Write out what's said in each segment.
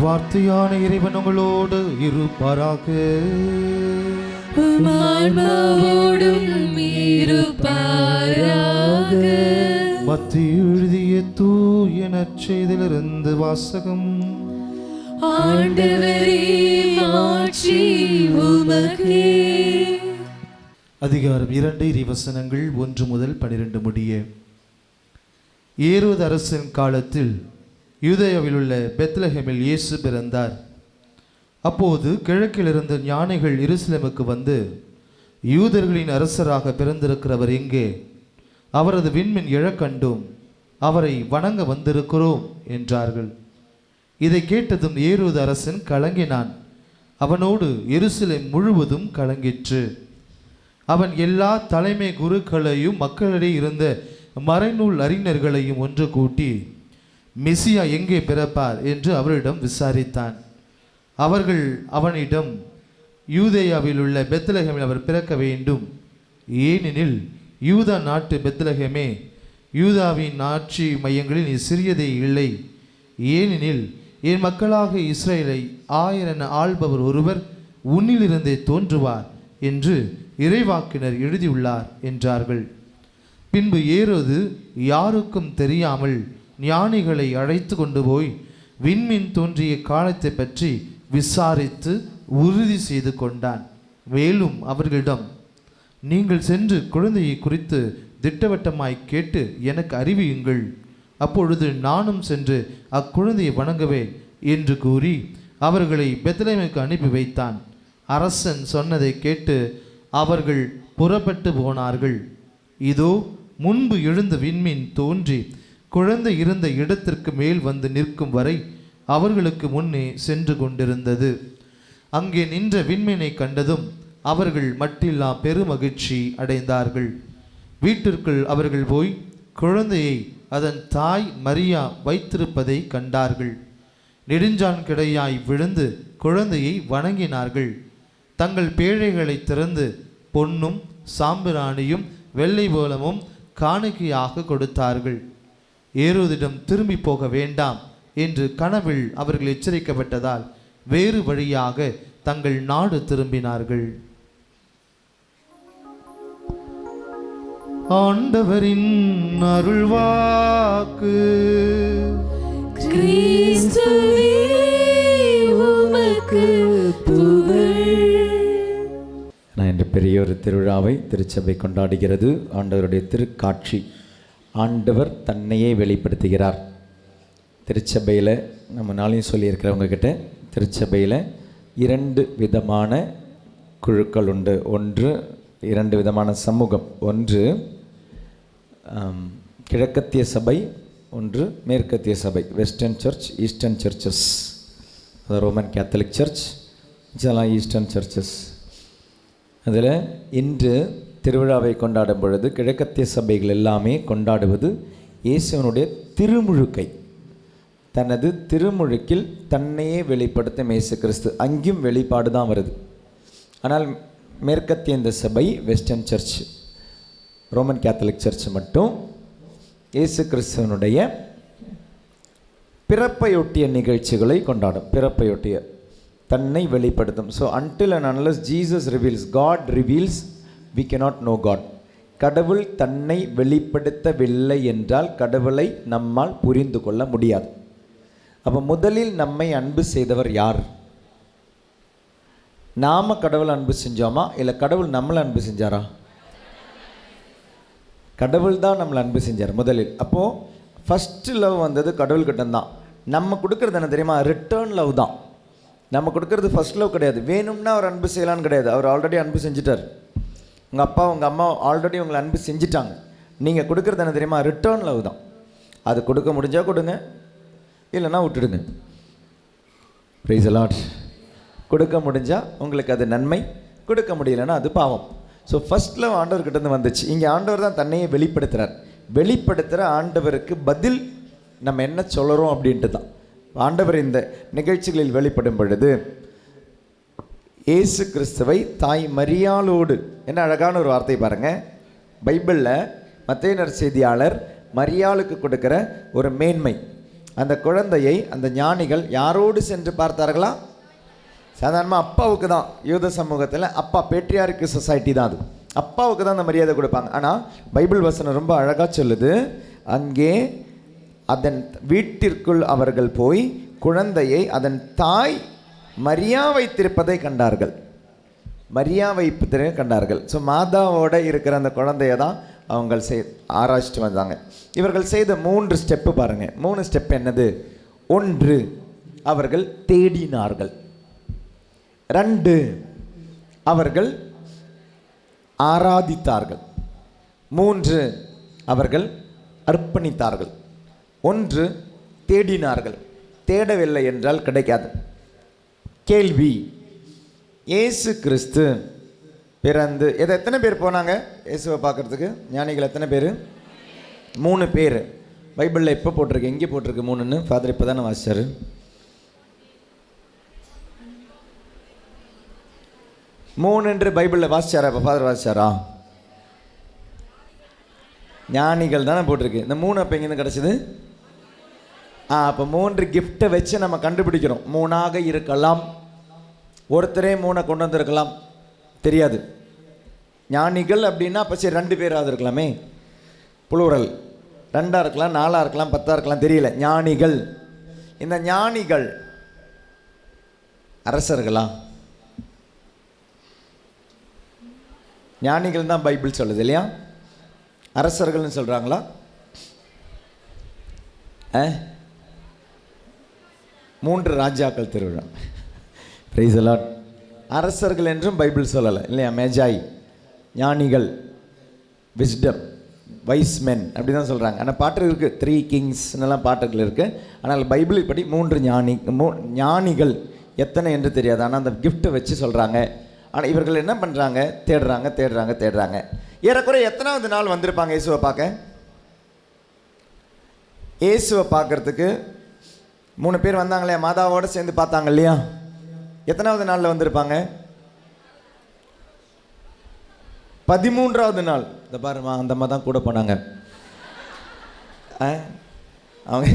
வார்த்தையான இறைவன் உங்களோடு இருப்பாராக. மத்திய எழுதிய தூய நற்செய்திலிருந்து வாசகம். ஆண்டவரே மாட்சி உமக்கே. அதிகாரம் இரண்டு இறைவசனங்கள் ஒன்று முதல் பனிரெண்டு முடிய. ஏரோது அரசன் காலத்தில் யூதேயாவில் உள்ள பெத்லஹேமில் இயேசு பிறந்தார். அப்போது கிழக்கிலிருந்து ஞானிகள் எருசலேமுக்கு வந்து யூதர்களின் அரசராக பிறந்திருக்கிறவர் எங்கே? அவரது விண்மின் இழக்கண்டும் அவரை வணங்க வந்திருக்கிறோம் என்றார்கள். இதை கேட்டதும் ஏறுவது அரசன் கலங்கினான். அவனோடு எருசலேம் முழுவதும் கலங்கிற்று. அவன் எல்லா தலைமை குருக்களையும் மக்களிடையே இருந்த மறைநூல் அறிஞர்களையும் ஒன்று கூட்டி மெசியா எங்கே பிறப்பார் என்று அவரிடம் விசாரித்தான். அவர்கள் அவனிடம் யூதேயாவில் உள்ள பெத்லகேமில் அவர் பிறக்க வேண்டும். ஏனெனில் யூதா நாட்டு பெத்லகேமே யூதாவின் ஆட்சி மையங்களில் நீ சிறியதே இல்லை. ஏனெனில் என் மக்களாக இஸ்ரேலை ஆயிரென ஆள்பவர் ஒருவர் உன்னிலிருந்தே தோன்றுவார் என்று இறைவாக்கினர் எழுதியுள்ளார் என்றார்கள். பின்பு ஏரோது யாருக்கும் தெரியாமல் ஞானிகளை அழைத்து கொண்டு போய் விண்மீன் தோன்றிய காலத்தை பற்றி விசாரித்து உறுதி செய்து கொண்டான். மேலும் அவர்களிடம் நீங்கள் சென்று குழந்தையை குறித்து திட்டவட்டமாய் கேட்டு எனக்கு அறிவியுங்கள். அப்பொழுது நானும் சென்று அக்குழந்தையை வணங்குவேன் என்று கூறி அவர்களை பெத்லேமுக்கு அனுப்பி வைத்தான். அரசன் சொன்னதை கேட்டு அவர்கள் புறப்பட்டு போனார்கள். இதோ முன்பு எழுந்த விண்மீன் தோன்றி குழந்தை இருந்த இடத்திற்கு மேல் வந்து நிற்கும் வரை அவர்களுக்கு முன்னே சென்று கொண்டிருந்தது. அங்கே நின்ற விண்மீனை கண்டதும் அவர்கள் மட்டில்லா பெருமகிழ்ச்சி அடைந்தார்கள். வீட்டிற்குள் அவர்கள் போய் குழந்தையை அதன் தாய் மரியா வைத்திருப்பதை கண்டார்கள். நெடுஞ்சான் கிடையாய் விழுந்து குழந்தையை வணங்கினார்கள். தங்கள் பேழைகளை திறந்து பொன்னும் சாம்பிராணியும் வெள்ளை போலமும் காணிக்கையாக கொடுத்தார்கள். ஏரோதிடம் திரும்பி போக வேண்டாம் என்று கனவில் அவர்கள் எச்சரிக்கப்பட்டதால் வேறு வழியாக தங்கள் நாடு திரும்பினார்கள். ஆண்டவரின் அருள்வாக்கு. நான் இன்று பெரிய ஒரு திருவிழாவை திருச்சபை கொண்டாடுகிறது. ஆண்டவருடைய திருக்காட்சி ஆண்டவர் தன்னையே வெளிப்படுத்துகிறார். திருச்சபையில் நம்ம நாளையும் சொல்லியிருக்கிறவங்கக்கிட்ட திருச்சபையில் இரண்டு விதமான குழுக்கள் உண்டு. ஒன்று இரண்டு விதமான சமூகம். ஒன்று கிழக்கத்திய சபை ஒன்று மேற்கத்திய சபை. வெஸ்டர்ன் சர்ச் ஈஸ்டர்ன் சர்ச்சஸ் அது ரோமன் கேத்தலிக் சர்ச் இதெல்லாம் ஈஸ்டர்ன் சர்ச்சஸ் அதில் இன்று திருவிழாவை கொண்டாடும் பொழுது கிழக்கத்திய சபைகள் எல்லாமே கொண்டாடுவது இயேசுவனுடைய திருமுழுக்கை. தனது திருமுழுக்கில் தன்னையே வெளிப்படுத்தும் இயேசு கிறிஸ்து. அங்கேயும் வெளிப்பாடு தான் வருது. ஆனால் மேற்கத்திய இந்த சபை western church Roman Catholic church மட்டும் இயேசு கிறிஸ்துவனுடைய பிறப்பையொட்டிய நிகழ்ச்சிகளை கொண்டாடும். பிறப்பையொட்டிய தன்னை வெளிப்படுத்தும். So until and unless Jesus reveals God reveals we cannot know God கடவுள் தன்னை வெளிப்படுத்தவில்லை என்றால் கடவுளை நம்மால் புரிந்து கொள்ள முடியாது. அப்போ முதலில் நம்மை அன்பு செய்தவர் யார்? நாம கடவுள் அன்பு செஞ்சோமா? இல்லை கடவுள் நம்மளை அன்பு செஞ்சாரா? கடவுள் தான் நம்மளை அன்பு செஞ்சார் முதலில். அப்போது ஃபஸ்ட்டு லவ் வந்தது கடவுள்கிட்ட தான் நம்ம கொடுக்குறது என்ன தெரியுமா? ரிட்டர்ன் லவ் தான். நம்ம கொடுக்கறது ஃபஸ்ட் லவ் கிடையாது. வேணும்னா அவர் அன்பு செய்யலான்னு கிடையாது. அவர் ஆல்ரெடி அன்பு செஞ்சுட்டார். உங்கள் அப்பா உங்கள் அம்மா ஆல்ரெடி உங்களை அன்பு செஞ்சிட்டாங்க. நீங்கள் கொடுக்குறது என்ன தெரியுமா? ரிட்டர்ன் லவ் தான். அது கொடுக்க முடிஞ்சால் கொடுங்க. இல்லைன்னா விட்டுடுங்க. ப்ரைஸ் அலாட் கொடுக்க முடிஞ்சால் உங்களுக்கு அது நன்மை. கொடுக்க முடியலன்னா அது பாவம். ஸோ ஃபஸ்ட் லவ் ஆண்டவர்கிட்டருந்து வந்துச்சு. இங்கே ஆண்டவர் தான் தன்னையே வெளிப்படுத்துகிறார் வெளிப்படுத்துகிற ஆண்டவருக்கு பதில் நம்ம என்ன சொல்கிறோம் அப்படின்ட்டு தான் ஆண்டவர் இந்த நிகழ்ச்சிகளில் வெளிப்படும் பொழுது இயேசு கிறிஸ்துவை தாய் மரியாளோடு. என்ன அழகான ஒரு வார்த்தை பாருங்கள் பைபிளில் மத்திய செய்தியாளர் மரியாளுக்கு கொடுக்குற ஒரு மேன்மை. அந்த குழந்தையை அந்த ஞானிகள் யாரோடு சென்று பார்த்தார்களா? சாதாரணமாக அப்பாவுக்கு தான். யூத சமூகத்தில் அப்பா பேட்ரியாருக்கு சொசைட்டி தான் அது. அப்பாவுக்கு தான் அந்த மரியாதை கொடுப்பாங்க. ஆனால் பைபிள் வசனம் ரொம்ப அழகாக சொல்லுது. அங்கே அதன் வீட்டிற்குள் அவர்கள் போய் குழந்தையை அதன் தாய் மரியா வைத்திருப்பதை கண்டார்கள். மரியா வைப்பதை கண்டார்கள். ஸோ மாதாவோட இருக்கிற அந்த குழந்தைய தான் அவங்க செய் ஆராய்ச்சிட்டு வந்தாங்க. இவர்கள் செய்த மூன்று ஸ்டெப்பு பாருங்கள் மூணு ஸ்டெப் என்னது? ஒன்று அவர்கள் தேடினார்கள். ரெண்டு அவர்கள் ஆராதித்தார்கள். மூன்று அவர்கள் அர்ப்பணித்தார்கள். ஒன்று தேடினார்கள். தேடவில்லை என்றால் கிடைக்காது. கேள்வி. இயேசு கிறிஸ்து பிறந்து எதை எத்தனை பேர் போனாங்க இயேசுவை பார்க்கறதுக்கு? ஞானிகள் எத்தனை பேர்? மூணு பேர். பைபிளில் எப்போ போட்டிருக்கு எங்கே போட்டிருக்கு மூணுன்னு. ஃபாதர் இப்போ தானே வாசிச்சார். மூணு என்று பைபிளில் வாசிச்சாரா? இப்போ ஃபாதர் வாசிச்சாரா? ஞானிகள் தானே போட்டிருக்கு. இந்த மூணு அப்போ எங்கேருந்து கிடச்சிது? அப்போ மூன்று கிஃப்ட்டை வச்சு நம்ம கண்டுபிடிக்கிறோம். மூணாக இருக்கலாம். ஒருத்தரே மூணை கொண்டு வந்திருக்கலாம். தெரியாது. ஞானிகள் அப்படின்னா அப்போ சரி ரெண்டு பேராவது இருக்கலாமே. புளூரல். ரெண்டாக இருக்கலாம் நாலாக இருக்கலாம் பத்தாக இருக்கலாம் தெரியல. ஞானிகள். இந்த ஞானிகள் அரசர்களா? ஞானிகள் தான் பைபிள் சொல்லுது இல்லையா? அரசர்கள்னு சொல்கிறாங்களா ஆ? மூன்று ராஜாக்கள் திருவிழா. பிரைஸ் அலாட் அரசர்கள் என்றும் பைபிள் சொல்லலை இல்லையா? மேஜாய் ஞானிகள் விஸ்டம் வைஸ் மென் அப்படி தான் சொல்கிறாங்க ஆனால் பாட்டு இருக்குது த்ரீ கிங்ஸ்னெல்லாம் பாட்டுகள் இருக்குது ஆனால் பைபிள் படி மூன்று ஞானி மூ ஞானிகள் எத்தனை என்று தெரியாது. ஆனால் அந்த கிஃப்ட்டை வச்சு சொல்கிறாங்க ஆனால் இவர்கள் என்ன பண்ணுறாங்க தேடுறாங்க தேடுறாங்க தேடுறாங்க. ஏறக்குறைய எத்தனாவது நாள் வந்திருப்பாங்க இயேசுவை பார்க்க? இயேசுவை பார்க்கறதுக்கு மூணு பேர் வந்தாங்களே மாதாவோடு சேர்ந்து பார்த்தாங்க இல்லையா? எத்தனாவது நாளில் வந்திருப்பாங்க? பதிமூன்றாவது நாள். இந்த பாருமா அந்த அம்மா தான் கூட போனாங்க. ஆ, அவங்க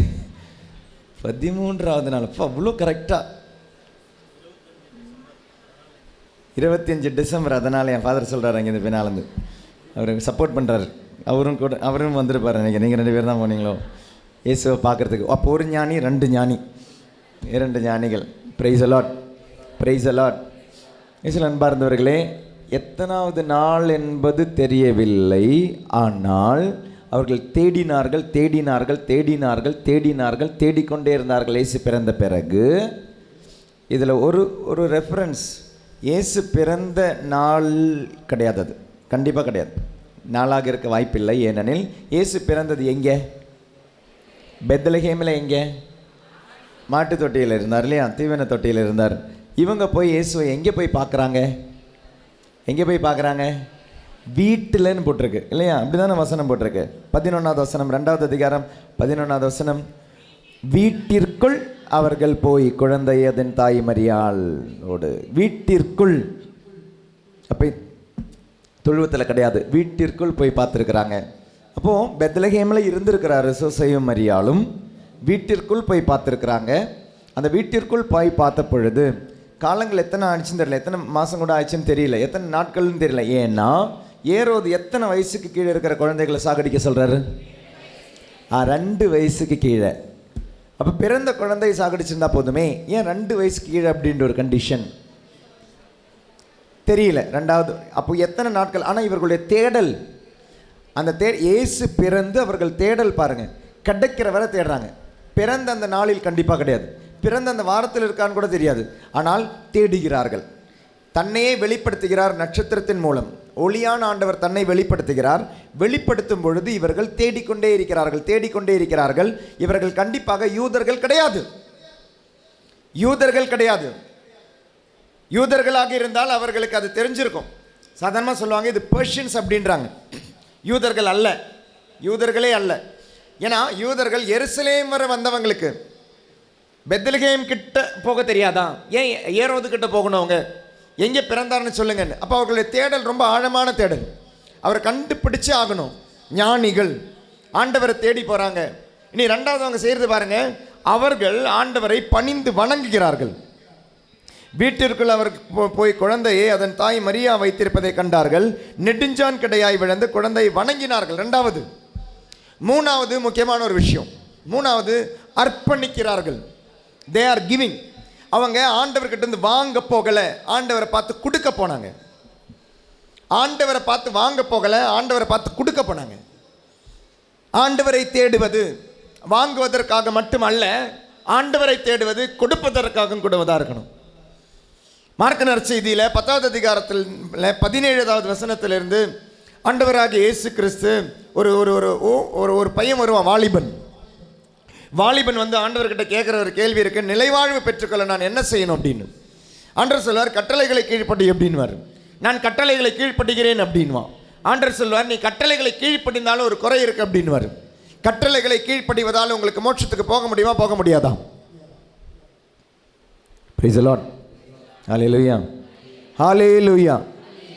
பதிமூன்றாவது நாள். அப்போ அவ்வளோ கரெக்டாக இருபத்தஞ்சு டிசம்பர் அதனால் என் ஃபாதர் சொல்கிறாரு அங்கே இந்த பின்னாலேருந்து அவர் சப்போர்ட் பண்ணுறாரு அவரும் கூட அவரும் வந்திருப்பார் நினைக்கிறேன். நீங்கள் ரெண்டு பேர் தான் போனீங்களோ? இயேசுவை பார்க்குறதுக்கு. அப்போ ஒரு ஞானி ரெண்டு ஞானி. இரண்டு ஞானிகள். ப்ரைஸ் அலாட் ப்ரைஸ் அலாட் இயேசுல அன்பார்ந்தவர்களே எத்தனாவது நாள் என்பது தெரியவில்லை. ஆனால் அவர்கள் தேடினார்கள் தேடினார்கள் தேடினார்கள் தேடினார்கள் தேடிக்கொண்டே இருந்தார்கள் இயேசு பிறந்த பிறகு. இதில் ஒரு ஒரு ரெஃபரன்ஸ் இயேசு பிறந்த நாள் கிடையாது அது. கண்டிப்பாக கிடையாது. நாளாக இருக்க வாய்ப்பில்லை. ஏனெனில் இயேசு பிறந்தது எங்கே? பெத்லஹேமில் எங்கே? மாட்டு தொட்டியில் இருந்தார் இல்லையா? தீவன தொட்டியில் இருந்தார். இவங்க போய் இயேசுவை எங்கே போய் பார்க்குறாங்க? எங்கே போய் பார்க்குறாங்க? வீட்டில்னு போட்டிருக்கு இல்லையா? அப்படி தானே வசனம் போட்டிருக்கு. பதினொன்றாவது வசனம் ரெண்டாவது அதிகாரம் பதினொன்றாவது வசனம். வீட்டிற்குள் அவர்கள் போய் குழந்தை அதன் தாய் மரியாளோடு. வீட்டிற்குள் அப்போ தொழுவத்தில் கிடையாது. வீட்டிற்குள் போய் பார்த்துருக்குறாங்க. அப்போது பெத்லஹேமில் இருந்திருக்கிறாரு சோசையும் மரியாளும். வீட்டிற்குள் போய் பார்த்துருக்குறாங்க. அந்த வீட்டிற்குள் போய் பார்த்த பொழுது காலங்கள் எத்தனை ஆச்சுன்னு தெரியல. எத்தனை மாதம் கூட ஆச்சுன்னு தெரியல. எத்தனை நாட்கள்னு தெரியல. ஏன்னா ஏரோது எத்தனை வயசுக்கு கீழே இருக்கிற குழந்தைகளை சாகடிக்க சொல்கிறாரு ஆ ரெண்டு வயசுக்கு கீழே. அப்போ பிறந்த குழந்தையை சாகடிச்சிருந்தா போதுமே. ஏன் ரெண்டு வயசுக்கு கீழே அப்படின்ற ஒரு கண்டிஷன் தெரியல. ரெண்டாவது அப்போ எத்தனை நாட்கள்? ஆனால் இவர்களுடைய தேடல் அந்த தே இயேசு பிறந்து அவர்கள் தேடல் பாருங்கள் கிடைக்கிற வரை தேடுறாங்க. பிறந்த அந்த நாளில் கண்டிப்பாக கிடையாது. பிறந்த அந்த வாரத்தில் இருக்கான்னு கூட தெரியாது. ஆனால் தேடுகிறார்கள். தன்னையே வெளிப்படுத்துகிறார் நட்சத்திரத்தின் மூலம். ஒளியான ஆண்டவர் தன்னை வெளிப்படுத்துகிறார். வெளிப்படுத்தும் பொழுது இவர்கள் தேடிக்கொண்டே இருக்கிறார்கள். தேடிக்கொண்டே இருக்கிறார்கள். இவர்கள் கண்டிப்பாக யூதர்கள் கிடையாது. யூதர்கள் கிடையாது. யூதர்களாக இருந்தால் அவர்களுக்கு அது தெரிஞ்சிருக்கும். சாதாரணமாக சொல்லுவாங்க இது பெர்ஷியன்ஸ் அப்படின்றாங்க. யூதர்கள் அல்ல. யூதர்களே அல்ல. ஏன்னா யூதர்கள் எருசலேம் வர வந்தவங்களுக்கு பெத்தலகேம் கிட்ட போக தெரியாதா? ஏன் ஏரோது கிட்ட போகணும் அவங்க? எங்கே பிறந்தார்னு சொல்லுங்கன்னு. அப்போ அவர்களுடைய தேடல் ரொம்ப ஆழமான தேடல். அவரை கண்டுபிடிச்சே ஆகணும். ஞானிகள். ஆண்டவரை தேடி போகிறாங்க இனி ரெண்டாவது அவங்க செய்கிறது பாருங்க. அவர்கள் ஆண்டவரை பணிந்து வணங்குகிறார்கள். வீட்டிற்குள் அவர் போ- போய் குழந்தையை அதன் தாய் மரியா வைத்திருப்பதை கண்டார்கள். நெடுஞ்சான் கிடையாய் விழுந்து குழந்தையை வணங்கினார்கள். ரெண்டாவது மூணாவது முக்கியமான ஒரு விஷயம். மூணாவது அர்ப்பணிக்கிறார்கள். தே ஆர் கிவிங் அவங்க ஆண்டவர்கிட்ட இருந்து வாங்க போகலை. ஆண்டவரை பார்த்து கொடுக்க போனாங்க. ஆண்டவரை பார்த்து வாங்க போகலை. ஆண்டவரை பார்த்து கொடுக்க போனாங்க. ஆண்டவரை தேடுவது வாங்குவதற்காக மட்டுமல்ல ஆண்டவரை தேடுவது கொடுப்பதற்காகவும் கூடுவதாக இருக்கணும். மார்க்க நற்செய்தியில் பத்தாவது அதிகாரத்தில் பதினேழாவது வசனத்திலிருந்து ஆண்டவராகிய இயேசு கிறிஸ்து ஒரு ஒரு ஒரு ஓ- ஒரு ஒரு பையன் வருவான் வாலிபன். வாலிபன் வந்து ஆண்டவர்கிட்ட கேட்குற ஒரு கேள்வி இருக்கு நிலைவாழ்வு பெற்றுக்கொள்ள நான் என்ன செய்யணும்? அப்படின்னு. ஆண்டர் சொல்வார் கட்டளைகளை கீழ்ப்படி அப்படின்வார் நான் கட்டளைகளை கீழ்ப்படுகிறேன் அப்படின்வான் ஆண்டர் சொல்வார் நீ கட்டளைகளை கீழ்ப்படிந்தாலும் ஒரு குறை இருக்கு அப்படின்வார் கட்டளைகளை கீழ்ப்படிவதால் உங்களுக்கு மோட்சத்துக்கு போக முடியுமா? போக முடியாதா பிரைஸ் ஹாலே லூயா ஹாலே லூயா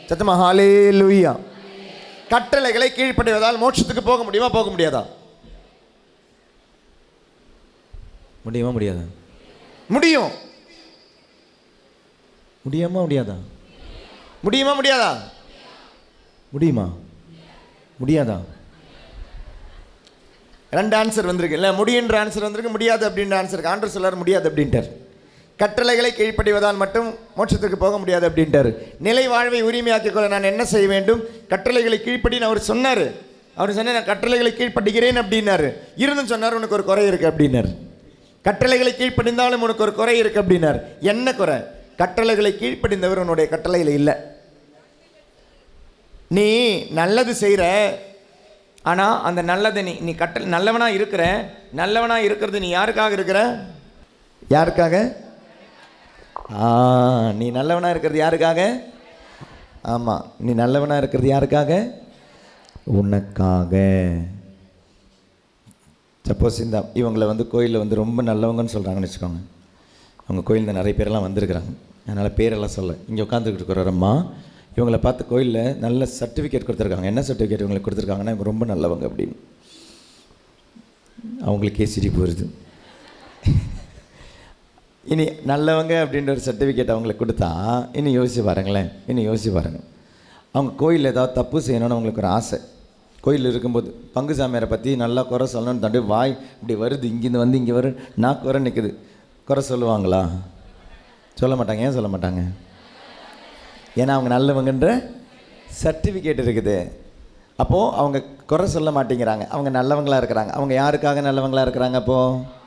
சத்தமாக ஹாலே ஹalleluya கட்டளைகளை கீழ்ப்படுவதால் மோட்சத்துக்கு போக முடியுமா போக முடியாதா? முடியுமா முடியாதா? முடியும். முடியுமா முடியாதா? முடியுமா முடியாதா? முடியுமா? முடியாதா? ரெண்டு ஆன்சர் வந்திருக்கு. இல்லை முடியுன்ற ஆன்சர் வந்திருக்கு முடியாது அப்படின்ற ஆன்சர் ஆண்டர் சொல்லார் முடியாது அப்படின்ட்டார். கட்டளைகளை கீழ்ப்படிவதால் மட்டும் மோட்சத்துக்கு போக முடியாது அப்படின்ட்டார். நிலை வாழ்வை உரிமையாக்கிக் கொள்ள நான் என்ன செய்ய வேண்டும்? கட்டளைகளை கீழ்ப்படின்னு அவர் சொன்னார். அவர் சொன்னார் நான் கட்டளைகளை கீழ்ப்படுகிறேன் அப்படின்னாரு. இருந்தும் சொன்னார் உனக்கு ஒரு குறை இருக்குது அப்படின்னார். கட்டளைகளை கீழ்ப்படிந்தாலும் உனக்கு ஒரு குறை இருக்குது அப்படின்னார். என்ன குறை? கட்டளைகளை கீழ்ப்படிந்தவர் உன்னுடைய கட்டளையில் இல்லை. நீ நல்லது செய்கிற ஆனால் அந்த நல்லதை நீ நீ கட்ட நல்லவனாக இருக்கிற நல்லவனாக இருக்கிறது நீ யாருக்காக இருக்கிற? யாருக்காக? ஆ நீ நல்லவனாக இருக்கிறது யாருக்காக? ஆமாம் நீ நல்லவனாக இருக்கிறது யாருக்காக? உனக்காக. சப்போஸ் இந்த இவங்களை வந்து கோயிலில் வந்து ரொம்ப நல்லவங்கன்னு சொல்கிறாங்கன்னு வச்சுக்கோங்க. அவங்க கோயிலில் நிறைய பேரெல்லாம் வந்திருக்கிறாங்க. அதனால் பேரெல்லாம் சொல்ல. இங்கே உட்காந்துக்கிட்டு இருக்கிறோம்மா இவங்களை பார்த்து கோயிலில் நல்ல சர்டிஃபிகேட் கொடுத்துருக்காங்க. என்ன சர்டிஃபிகேட் இவங்களுக்கு கொடுத்துருக்காங்கன்னா இவங்க ரொம்ப நல்லவங்க அப்படின்னு. அவங்களுக்கே சிரிப்பு வருது இனி நல்லவங்க அப்படின்ற ஒரு சர்டிஃபிகேட் அவங்களுக்கு கொடுத்தா இனி யோசிச்சு பாருங்களேன் இனி யோசிச்சு பாருங்க. அவங்க கோயிலில் ஏதாவது தப்பு செய்யணும்னு அவங்களுக்கு ஒரு ஆசை. கோயிலில் இருக்கும்போது பங்கு சாமியாரை பற்றி நல்லா குறை சொல்லணும்னு தாண்டி வாய் இப்படி வருது இங்கேருந்து வந்து இங்கே வரும் நான் குறை நிற்குது குறை சொல்லுவாங்களா? சொல்ல மாட்டாங்க ஏன் சொல்ல மாட்டாங்க? ஏன்னா அவங்க நல்லவங்கன்ற சர்டிஃபிகேட் இருக்குது. அப்போது அவங்க குறை சொல்ல மாட்டேங்கிறாங்க. அவங்க நல்லவங்களாக இருக்கிறாங்க. அவங்க யாருக்காக நல்லவங்களாக இருக்கிறாங்க அப்போது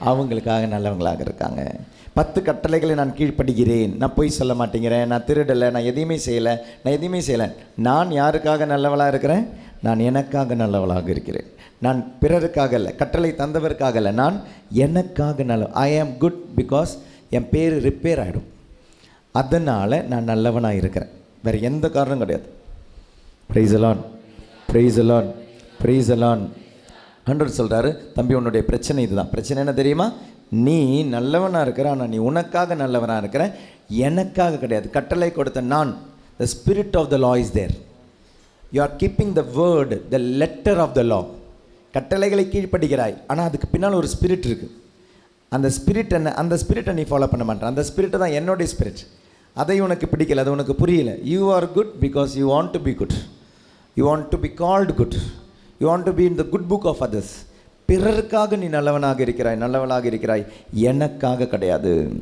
அவங்களுக்காக நல்லவங்களாக இருக்காங்க. பத்து கட்டளைகளை நான் கீழ்ப்படுகிறேன். நான் பொய் சொல்ல மாட்டேங்கிறேன். நான் திருடலை. நான் எதையுமே செய்யலை. நான் எதையுமே செய்யலை. நான் யாருக்காக நல்லவளாக இருக்கிறேன்? நான் எனக்காக நல்லவளாக இருக்கிறேன். நான் பிறருக்காக இல்லை கட்டளை தந்தவருக்காக இல்லை நான் எனக்காக நல்ல ஐ ஆம் குட் பிகாஸ் என் பேர் ரிப்பேர் ஆகிடும் அதனால் நான் நல்லவனாக இருக்கிறேன். வேறு எந்த காரணம் கிடையாது. ப்ரைஸ் அலான் ப்ரைஸ் அலான் ப்ரைஸ் அலான் ஆண்டவர் சொல்கிறாரு தம்பி உன்னுடைய பிரச்சனை இதுதான். பிரச்சனை என்ன தெரியுமா? நீ நல்லவனாக இருக்கிற ஆனால் நீ உனக்காக நல்லவனாக இருக்கிற எனக்காக கிடையாது. கட்டளை கொடுத்த நான். The spirit of the law is there you are keeping the word the letter of the law கட்டளைகளை கீழ்ப்படுகிறாய். ஆனால் அதுக்கு பின்னால் ஒரு ஸ்பிரிட் இருக்குது அந்த ஸ்பிரிட் என்ன அந்த ஸ்பிரிட்டை நீ ஃபாலோ பண்ண மாட்டேன் அந்த ஸ்பிரிட்டு தான் என்னுடைய ஸ்பிரிட் அதை உனக்கு பிடிக்கல அது உனக்கு புரியல. You are good because you want to be good you want to be called good you want to be in the good book of others பிறருக்காக நீ நல்லவனாக இருக்கிறாய் நல்லவனாக இருக்கிறாய். எனக்காக கிடையாது.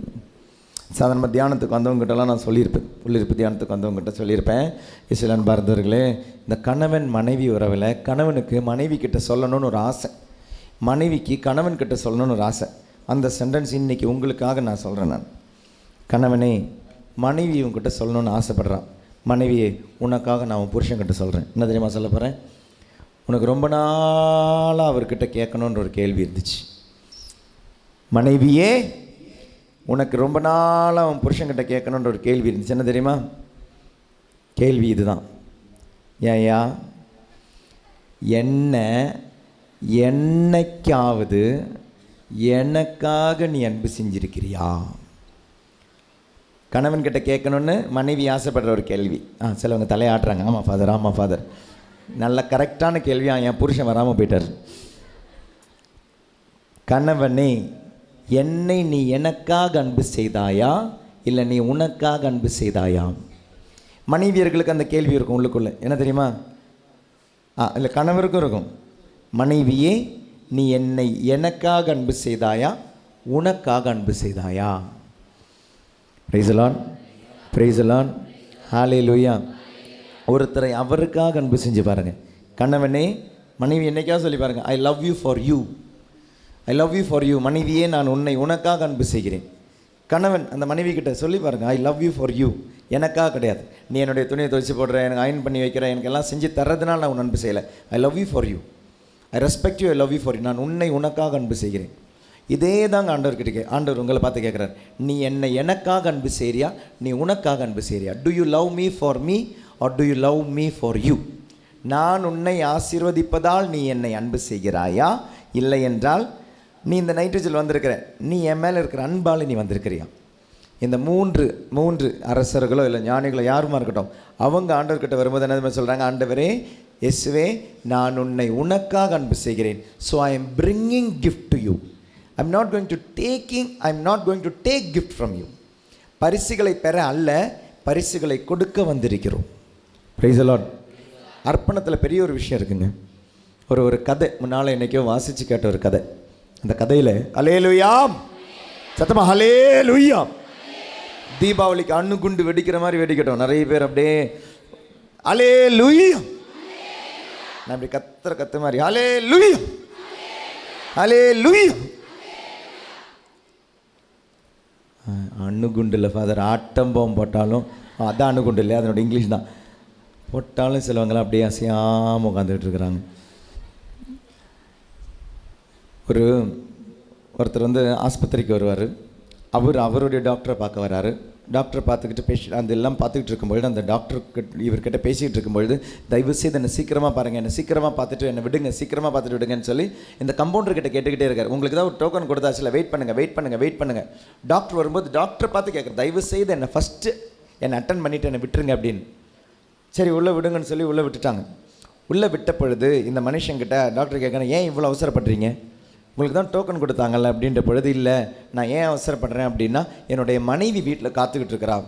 சாதாரண தியானத்துக்கு வந்தவங்ககிட்டலாம் நான் சொல்லியிருப்பேன். உள்ளிருப்பு தியானத்துக்கு வந்தவங்ககிட்ட சொல்லியிருப்பேன். இஸ்லான் பாரதர்களே இந்த கணவன் மனைவி உறவில் கணவனுக்கு மனைவி கிட்ட சொல்லணும்னு ஒரு ஆசை. மனைவிக்கு கணவன் கிட்ட சொல்லணும்னு ஒரு ஆசை. அந்த சென்டென்ஸ் இன்னைக்கு உங்களுக்காக நான் சொல்கிறேன் நான். கணவனே மனைவி உங்ககிட்ட சொல்லணும்னு ஆசைப்பட்றான். மனைவியே உனக்காக நான் உன் புருஷன்கிட்ட சொல்கிறேன் என்ன தெரியுமா சொல்ல போகிறேன் உனக்கு ரொம்ப நாளாக அவர்கிட்ட கேட்கணுன்ற ஒரு கேள்வி இருந்துச்சு. மனைவியே உனக்கு ரொம்ப நாளாக அவன் புருஷன்கிட்ட கேட்கணுன்ற ஒரு கேள்வி இருந்துச்சு. என்ன தெரியுமா? கேள்வி இதுதான். ஏயா என்ன என்னைக்காவது எனக்காக நீ அன்பு செஞ்சிருக்கிறியா? கணவன்கிட்ட கேட்கணுன்னு மனைவி ஆசைப்படுற ஒரு கேள்வி. ஆ சிலவங்க தலையாட்டுறாங்க. ஆமாம் ஃபாதர் ஆமாம் ஃபாதர் நல்ல கரெக்டான கேள்வியாக என் புருஷன் வராமல் போயிட்டார். கணவனே என்னை நீ எனக்காக அன்பு செய்தாயா? இல்லை நீ உனக்காக அன்பு செய்தாயா? மனைவியர்களுக்கு அந்த கேள்வி இருக்கும் உள்ளுக்குள்ளே. என்ன தெரியுமா? ஆ இல்லை கணவருக்கும் இருக்கும். மனைவியே நீ என்னை எனக்காக அன்பு செய்தாயா? உனக்காக அன்பு செய்தாயா? பிரைசலான் பிரைசலான் ஹாலே லூயா ஒருத்தரை அவருக்காக அன்பு செஞ்சு பாருங்கள் கணவனே மனைவி என்றைக்காக சொல்லி பாருங்க I love you for you I love you for you மனைவியே நான் உன்னை உனக்காக அன்பு செய்கிறேன். கணவன் அந்த மனைவி கிட்ட சொல்லி பாருங்க I love you for you எனக்காக கிடையாது. நீ என்னுடைய துணியை துவைச்சி போடுற எனக்கு அயன் பண்ணி வைக்கிற எனக்கு எல்லாம் செஞ்சு தர்றதுனால நான் உன் அன்பு செய்யலை. I love you for you I respect you I love you for you நான் உன்னை உனக்காக அன்பு செய்கிறேன். இதே தாங்க ஆண்டவர் கிட்ட ஆண்டவர் உங்களை பார்த்து கேட்குறாரு நீ என்னை எனக்காக அன்பு செய்றியா? நீ உனக்காக அன்பு செய்றியா? Do you love me for me or do you love me for you நான் உன்னை ஆசீர்வதிப்பதால் நீ என்னை அன்பு செய்கிறாயா? இல்லை என்றால் நீ இந்த நைட்ரஜல் வந்திருக்கிற நீ என் மேலே இருக்கிற அன்பால் நீ வந்திருக்கிறியா? இந்த மூன்று மூன்று அரசர்களோ இல்லை ஞானிகளோ யாருமா இருக்கட்டும் அவங்க ஆண்டவர்கிட்ட வரும்போது என்ன சொல்கிறாங்க ஆண்டவரே எஸ்வே நான் உன்னை உனக்காக அன்பு செய்கிறேன். So I am bringing gift to you I am not going to taking I am not going to take gift from you பரிசுகளை பெற அல்ல பரிசுகளை கொடுக்க வந்திருக்கிறோம். பிரைஸ் அலாட் அர்ப்பணத்தில் பெரிய ஒரு விஷயம் இருக்குங்க. ஒரு ஒரு கதை. முன்னால் என்றைக்கோ வாசித்து கேட்ட ஒரு கதை. அந்த கதையில் அலே லுயாம் சத்தமாக ஹலே லுயாம் தீபாவளிக்கு அண்ணு குண்டு வெடிக்கிற மாதிரி வெடிக்கட்டும். நிறைய பேர் அப்படியே அலே லுயம் நான் இப்படி கத்துற கத்து மாதிரி அலே லுயம் அலே லுயாம் அணுகுண்டு இல்லை ஃபாதர் ஆட்டம்பம் போட்டாலும் அதான் அணுகுண்டு இல்லை அதனோட இங்கிலீஷ் தான். போட்டாலும் சிலவங்களாம் அப்படியே அசையாமல் உட்காந்துக்கிட்டு இருக்கிறாங்க. ஒரு ஒருத்தர் வந்து ஆஸ்பத்திரிக்கு வருவார். அவர் அவருடைய டாக்டரை பார்க்க வராரு. டாக்டரை பார்த்துக்கிட்டு பேஷண்ட் அந்த எல்லாம் பார்த்துக்கிட்டு இருக்கும்பொழுது அந்த டாக்டர் இவர்கிட்ட பேசிக்கிட்டு இருக்கும்பொழுது தயவு செய்து என்னை சீக்கிரமாக பாருங்கள் என்னை சீக்கிரமாக பார்த்துட்டு என்னை விடுங்க சீக்கிரமாக பார்த்துட்டு விடுங்கன்னு சொல்லி இந்த கம்பவுண்டர் கிட்ட கேட்டுக்கிட்டே இருக்கார். உங்களுக்கு தான் ஒரு டோக்கன் கொடுத்தாச்சுல வெயிட் பண்ணுங்கள் வெயிட் பண்ணுங்கள் வெயிட் பண்ணுங்கள் டாக்டர் வரும்போது டாக்டரை பார்த்து கேட்குறேன் தயவு செய்து என்னை ஃபஸ்ட்டு என்னை அட்டன் பண்ணிவிட்டு என்னை விட்டுருங்க அப்படின்னு. சரி உள்ளே விடுங்கன்னு சொல்லி உள்ளே விட்டுட்டாங்க. உள்ளே விட்ட பொழுது இந்த மனுஷங்கிட்ட டாக்டர் கேட்குறேன் ஏன் இவ்வளோ அவசரப்படுறீங்க? உங்களுக்கு தான் டோக்கன் கொடுத்தாங்கல்ல? அப்படின்ற பொழுது இல்லை நான் ஏன் அவசரப்படுறேன்? அப்படின்னா என்னுடைய மனைவி வீட்டில் காத்துக்கிட்டு இருக்கிறா.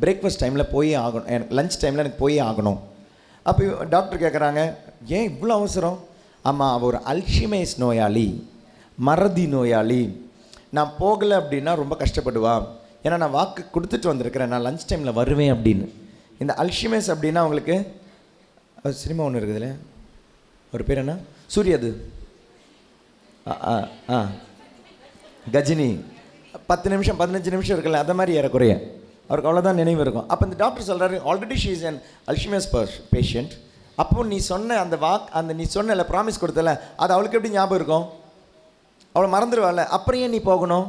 பிரேக்ஃபாஸ்ட் டைமில் போயே ஆகணும். எனக்கு லஞ்ச் டைமில் எனக்கு போயே ஆகணும். அப்போ டாக்டர் கேட்குறாங்க ஏன் இவ்வளோ அவசரம்? ஆமாம் அவள் ஒரு அல்ஷிமேஸ் நோயாளி மறதி நோயாளி. நான் போகலை அப்படின்னா ரொம்ப கஷ்டப்படுவா. ஏன்னா நான் வாக்கு கொடுத்துட்டு வந்திருக்கிறேன். நான் லஞ்ச் டைமில் வருவேன் அப்படின்னு. இந்த அல்ஷிமேஸ் அப்படின்னா அவங்களுக்கு சினிமா ஒன்று இருக்குதுல்ல ஒரு பேர் என்ன? சூரியது. ஆ ஆ ஆ கஜினி. பத்து நிமிஷம் பதினஞ்சு நிமிஷம் இருக்குல்ல அந்த மாதிரி ஏறக்குறைய. அவருக்கு அவ்வளோதான் நினைவு இருக்கும். அப்போ இந்த டாக்டர் சொல்கிறாரு already she is an Alzheimer's patient அப்போ நீ சொன்ன அந்த வாக் அந்த நீ சொன்னல ப்ராமிஸ் கொடுத்தல அது அவளுக்கு எப்படி ஞாபகம் இருக்கும்? அவளை மறந்துடுவாள் அப்புறம் ஏன் நீ போகணும்?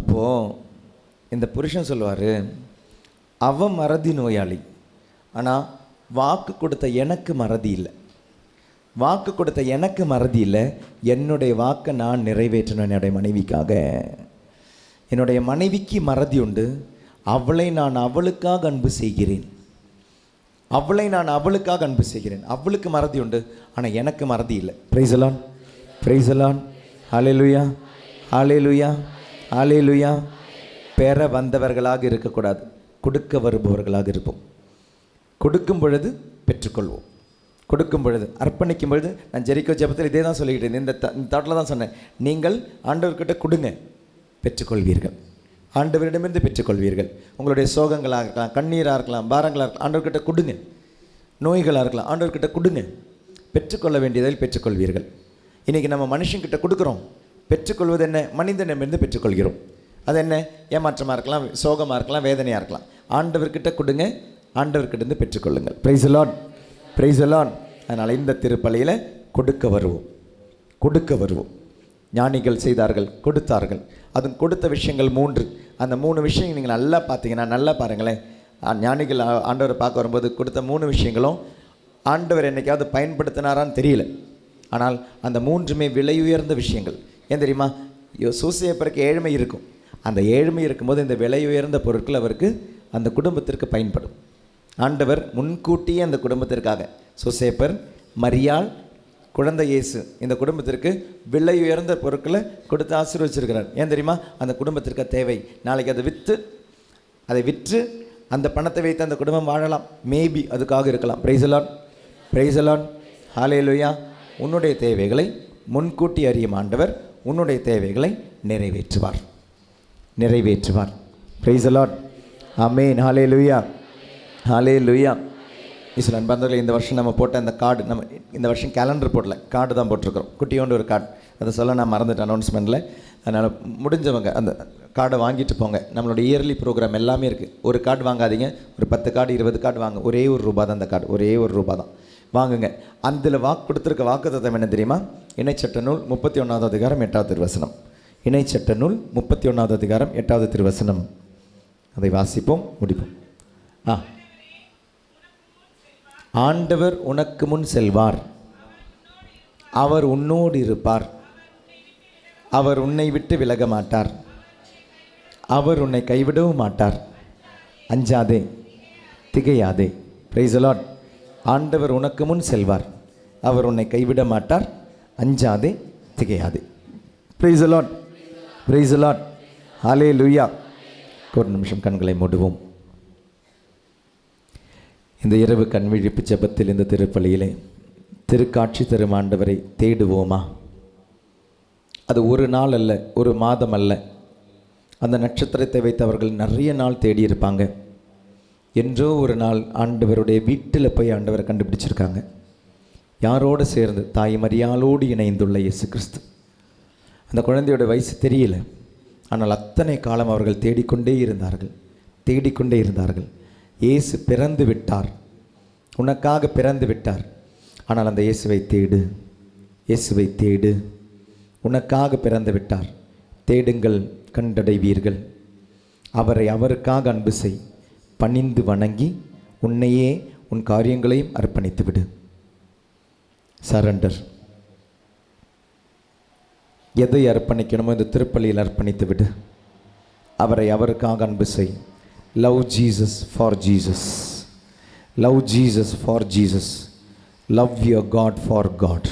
அப்போது இந்த புருஷன் சொல்லுவார் அவ மறதி நோயாளி. ஆனால் வாக்கு கொடுத்த எனக்கு மறதி இல்லை. வாக்கு கொடுத்த எனக்கு மறதி இல்லை. என்னுடைய வாக்கை நான் நிறைவேற்றணும் என்னுடைய மனைவிக்காக. என்னுடைய மனைவிக்கு மறதி உண்டு. அவளை நான் அவளுக்காக அன்பு செய்கிறேன். அவளை நான் அவளுக்காக அன்பு செய்கிறேன். அவளுக்கு மறதி உண்டு. ஆனால் எனக்கு மறதி இல்லை. பிரைசலான் பிரைசலான் ஹalleluya அலேலுயா அலேலுயா பெற வந்தவர்களாக இருக்கக்கூடாது. கொடுக்க வருபவர்களாக இருப்போம். கொடுக்கும் பொழுது பெற்றுக்கொள்வோம். கொடுக்கும் பொழுது அர்ப்பணிக்கும் பொழுது நான் ஜெரிக்கோ ஜபத்தில் இதே தான் சொல்லிக்கிட்டு இருந்தேன் இந்த இந்த தாட்டில் தான் சொன்னேன். நீங்கள் ஆண்டவர்கிட்ட கொடுங்க பெற்றுக்கொள்வீர்கள். ஆண்டவரிடமிருந்து பெற்றுக்கொள்வீர்கள். உங்களுடைய சோகங்களாக இருக்கலாம் கண்ணீராக இருக்கலாம் பாரங்களாக இருக்கலாம் ஆண்டவர்கிட்ட கொடுங்க. நோய்களாக இருக்கலாம் ஆண்டவர்கிட்ட கொடுங்க. பெற்றுக்கொள்ள வேண்டியதில் பெற்றுக்கொள்வீர்கள். இன்றைக்கி நம்ம மனுஷங்கிட்ட கொடுக்குறோம். பெற்றுக்கொள்வது என்ன? மனிதனிடமிருந்து பெற்றுக்கொள்கிறோம். அது என்ன ஏமாற்றமாக இருக்கலாம் சோகமாக இருக்கலாம் வேதனையாக இருக்கலாம். ஆண்டவர்கிட்ட கொடுங்க ஆண்டவர்கிட்டருந்து பெற்றுக்கொள்ளுங்கள். ப்ரைஸ் லான் ப்ரைஸ் லான் அதனால் இந்த திருப்பலியில் கொடுக்க வருவோம். கொடுக்க வருவோம். ஞானிகள் செய்தார்கள் கொடுத்தார்கள். அதுவும் கொடுத்த விஷயங்கள் மூன்று. அந்த மூணு விஷயம் நீங்கள் நல்லா பார்த்தீங்கன்னா நல்லா பாருங்களேன். ஞானிகள் ஆண்டவரை பார்க்க வரும்போது கொடுத்த மூணு விஷயங்களும் ஆண்டவர் என்னைக்காவது பயன்படுத்தினாரான்னு தெரியல. ஆனால் அந்த மூன்றுமே விலையுயர்ந்த விஷயங்கள். ஏன் தெரியுமா? யோ- சூசையப்பருக்கு ஏழ்மை இருக்கும். அந்த ஏழ்மை இருக்கும்போது இந்த விலை உயர்ந்த பொருட்கள் அவருக்கு அந்த குடும்பத்திற்கு பயன்படும். ஆண்டவர் முன்கூட்டியே அந்த குடும்பத்திற்காக. சுசேப்பர் மரியாள் குழந்தை இயேசு இந்த குடும்பத்திற்கு விலை உயர்ந்த பொருட்களை கொடுத்து ஆசீர்வச்சிருக்கிறார். ஏன் தெரியுமா? அந்த குடும்பத்திற்கு தேவை. நாளைக்கு அதை விற்று அதை விற்று அந்த பணத்தை வைத்து அந்த குடும்பம் வாழலாம். மேபி அதுக்காக இருக்கலாம். பிரைசலான் பிரைசலான் ஹாலேலுயா உன்னுடைய தேவைகளை முன்கூட்டி அறியும் ஆண்டவர் உன்னுடைய தேவைகளை நிறைவேற்றுவார். நிறைவேற்றுவார். பிரைசலான் அமேன் ஹாலே லுயா ஹாலே லுயா இஸ்ல அன்பந்தவர்களே இந்த வருஷம் நம்ம போட்ட அந்த கார்டு நம்ம இந்த வருஷம் கேலண்டர் போடல. கார்டு தான் போட்டிருக்கிறோம். குட்டியோண்டு ஒரு கார்டு அதை சொல்ல நான் மறந்துட்டேன் அனௌன்ஸ்மெண்ட்டில் அதனால் முடிஞ்சவங்க அந்த கார்டை வாங்கிட்டு போங்க. நம்மளோட இயர்லி ப்ரோக்ராம் எல்லாமே இருக்குது ஒரு கார்டு வாங்காதீங்க. ஒரு பத்து கார்டு இருபது கார்டு வாங்க. ஒரே ஒரு ரூபா தான் அந்த கார்டு ஒரே ஒரு ரூபா தான். வாங்குங்க. அதில் வாக்கு கொடுத்துருக்க வாக்குத்தத்தம் என்ன தெரியுமா? இணைச்சட்ட நூல் முப்பத்தி ஒன்றாவது அதிகாரம் எட்டாவது திருவசனம் இணைச்சட்ட நூல் முப்பத்தி ஒன்றாவது அதிகாரம் எட்டாவது திருவசனம். அதை வாசிப்போம் முடிப்போம். ஆ. ஆண்டவர் உனக்கு முன் செல்வார். அவர் உன்னோடு இருப்பார். அவர் உன்னை விட்டு விலக மாட்டார். அவர் உன்னை கைவிடவும் மாட்டார். அஞ்சாதே திகையாதே. பிரைசலாட் ஆண்டவர் உனக்கு முன் செல்வார். அவர் உன்னை கைவிட மாட்டார். அஞ்சாதே திகையாதே. பிரைசலாட் பிரைசலாட் ஹலே லுயா ஒரு நிமிஷம் கண்களை மூடுவோம். இந்த இரவு கண்விழிப்பு ஜபத்தில் இந்த திருப்பலியிலே திருக்காட்சி தரும் ஆண்டவரை தேடுவோமா? அது ஒரு நாள் அல்ல ஒரு மாதம் அல்ல. அந்த நட்சத்திரத்தை வைத்து அவர்கள் நிறைய நாள் தேடியிருப்பாங்க. என்றோ ஒரு நாள் ஆண்டவருடைய வீட்டில் போய் ஆண்டவரை கண்டுபிடிச்சிருக்காங்க. யாரோடு சேர்ந்து தாய் மரியாளோடு இணைந்துள்ள இயேசு கிறிஸ்து. அந்த குழந்தையோட வயசு தெரியல. ஆனால் அத்தனை காலம் அவர்கள் தேடிக்கொண்டே இருந்தார்கள். தேடிக்கொண்டே இருந்தார்கள். இயேசு பிறந்து விட்டார். உனக்காக பிறந்து விட்டார். ஆனால் அந்த இயேசுவை தேடு. இயேசுவை தேடு. உனக்காக பிறந்து விட்டார். தேடுங்கள் கண்டடைவீர்கள். அவரை அவருக்காக அன்பு செய். பணிந்து வணங்கி உன்னையே உன் காரியங்களையும் அர்ப்பணித்து விடு சரண்டர் எதை அர்ப்பணிக்கணுமோ இந்த திருப்பலியில் அர்ப்பணித்து விடு அவரை அவருக்காக அன்பு செய். Love Jesus for Jesus love Jesus for Jesus love your God for God